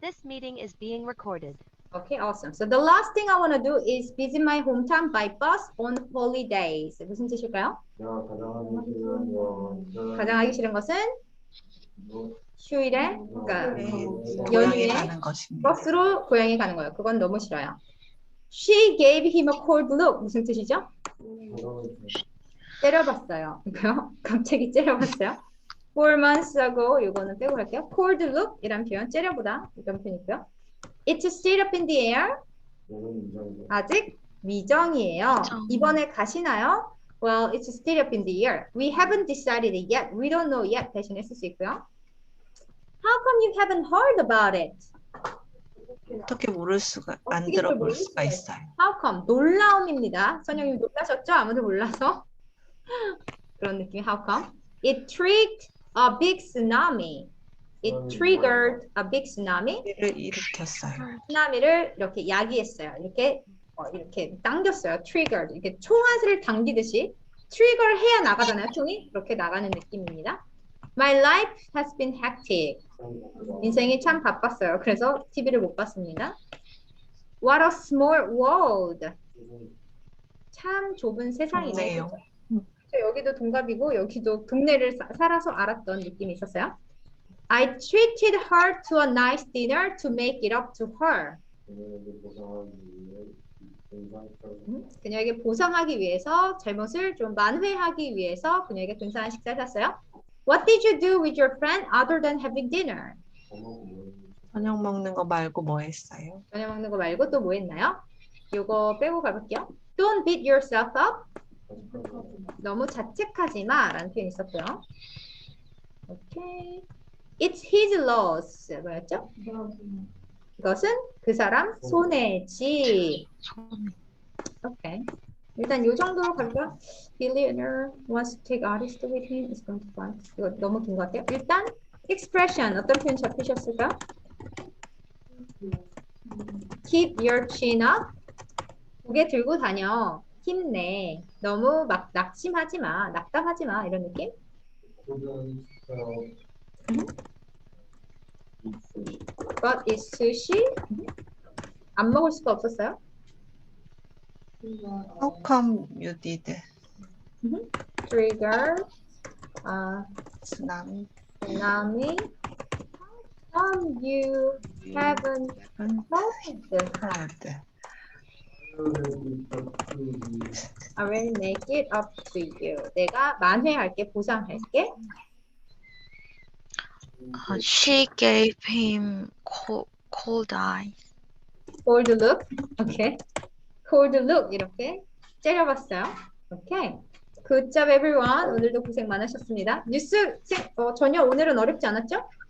This meeting is being recorded. Okay, awesome. So the last thing I want to do is visit my hometown by bus on holidays. 무슨 뜻일까요? 내가 가장 하기 싫은 거 가장 하기 싫은 것은 휴일에, 그러니까 네, 연휴에 고향에 가는 것입니다. 버스로 고향에 가는 거예요. 그건 너무 싫어요. She gave him a cold look. 무슨 뜻이죠? 째려봤어요. 이거요? 갑자기 째려봤어요. Four months ago. 이거는 빼고 할게요. Cold look 이란 표현, 째려보다 이런 표현이고요. It's still up in the air. 아직 미정이에요. 미정. 이번에 가시나요? Well, it's still up in the air. We haven't decided it yet. We don't know yet. 대신에 쓸 수 있고요. How come you haven't heard about it? 어떻게 모를 수가 안 들어볼 수가 있어요. How come? 놀라움입니다. 선영님 놀라셨죠? 아무도 몰라서. 그런 느낌. How come? It triggered a big tsunami. It triggered a big tsunami. 를 일으켰어요. 쓰나미를 이렇게 야기했어요. 이렇게 어, 이렇게 당겼어요. triggered. 이렇게 총알을 당기듯이 트리거를 해야 나가잖아요. 총이 그렇게 나가는 느낌입니다. My life has been hectic. 인생이 참 바빴어요. 그래서 TV를 못 봤습니다. What a small world. 참 좁은 세상이네요. 동네요. 여기도 동갑이고 여기도 동네를 사- 살아서 알았던 느낌이 있었어요. I treated her to a nice dinner to make it up to her. 음, 그녀에게 보상하기 위해서 잘못을 좀 만회하기 위해서 그녀에게 근사한 식사를 샀어요. What did you do with your friend other than having dinner? 저녁 먹는 거 말고 뭐 했어요? 저녁 먹는 거 말고 또 뭐 했나요? 요거 빼고 가볼게요. Don't beat yourself up. 너무 자책하지 마 라는 표현이 있었고요. 오케이. It's his loss. 뭐였죠? 그것은 그 사람 손해지. 오케이. 일단 요 정도로 갈까? Billionaire wants to take artist with him. Is going to fly. 이거 너무 긴 것 같아요. 일단 expression 어떤 표현 잡히셨을까요? Keep your chin up. 고개 들고 다녀. 힘내. 너무 막 낙심하지 마. 낙담하지 마. 이런 느낌? But is sushi? 안 먹을 수가 없었어요? How come you did? Trigger. 아, 쓰나미. tsunami. How come you haven't heard? I will make it up to you. 내가 만회할게, 보상할게. Uh, she gave him cold, cold eyes. Cold look. 오케이. Cold look. 이렇게 째려봤어요. 오케이. Good job everyone. 오늘도 고생 많으셨습니다. 뉴스 책, 어, 전혀 오늘은 어렵지 않았죠?